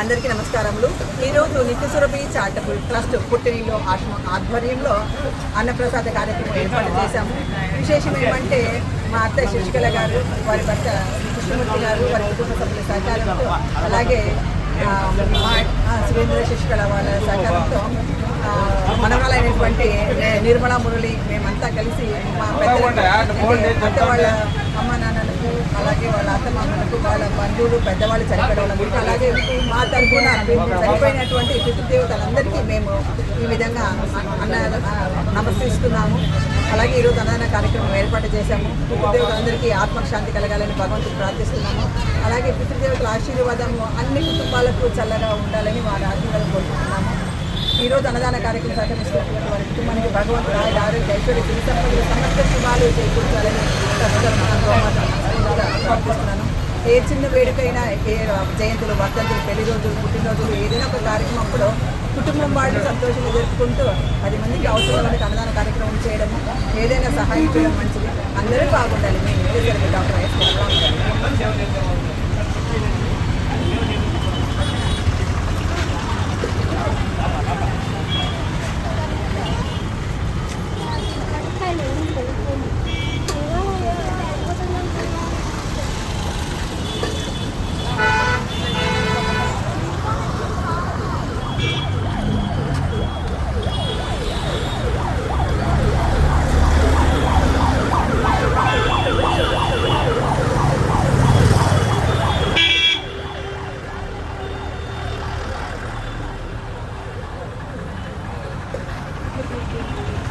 అందరికీ నమస్కారములు. ఈరోజు నిత్యసురభి చారిటబుల్ ట్రస్ట్ పుట్టినిలో ఆశ్రమం ఆధ్వర్యంలో అన్నప్రసాద కార్యక్రమం ఏర్పాటు చేశాము. విశేషం ఏమంటే మా అత్త శశికళ గారు వారి భర్త కృష్ణమూర్తి గారు వారి కుటుంబ సభ్యుల సహకారంతో అలాగే మా సురేంద్ర శశికళ వాళ్ళ సహకారంతో మనవరాలైనటువంటి నిర్మలా మురళి మేమంతా కలిసి మా అత్త వాళ్ళ అమ్మ నాన్నలకు అలాగే వాళ్ళ అత్తమామలకు వాళ్ళ బంధువులు పెద్దవాళ్ళు చనిపోయిన వాళ్ళకి అలాగే మా తరఫున చనిపోయినటువంటి పితృదేవతలందరికీ మేము ఈ విధంగా అన్న నమస్కరిస్తున్నాము. అలాగే ఈరోజు అన్నదాన కార్యక్రమం ఏర్పాటు చేశాము. పితృదేవతలందరికీ ఆత్మశాంతి కలగాలని భగవంతుడు ప్రార్థిస్తున్నాము. అలాగే పితృదేవతల ఆశీర్వాదము అన్ని కుటుంబాలకు చల్లగా ఉండాలని వారి ఆశీర్వాదం కోరుకుంటున్నాము. ఈరోజు అన్నదాన కార్యక్రమం సహకరిస్తున్నటువంటి వారి కుటుంబానికి భగవంతుడు ఆయన ఆరోగ్య ఐశ్వర్య సిరి సమస్త శుభాలు చేకూర్చాలని ప్రార్థిస్తున్నాను. ఏ చిన్న వేడుకైనా ఏ జయంతులు వర్ధంతులు పెళ్ళి రోజులు పుట్టినరోజులు ఏదైనా ఒక కార్యక్రమం అప్పుడు కుటుంబం వాళ్ళు సంతోషంగా జరుపుకుంటూ పది మందికి అవసరం వాళ్ళకి అన్నదాన కార్యక్రమం చేయడము ఏదైనా సహాయం చేయడం మంచిది. Thank you.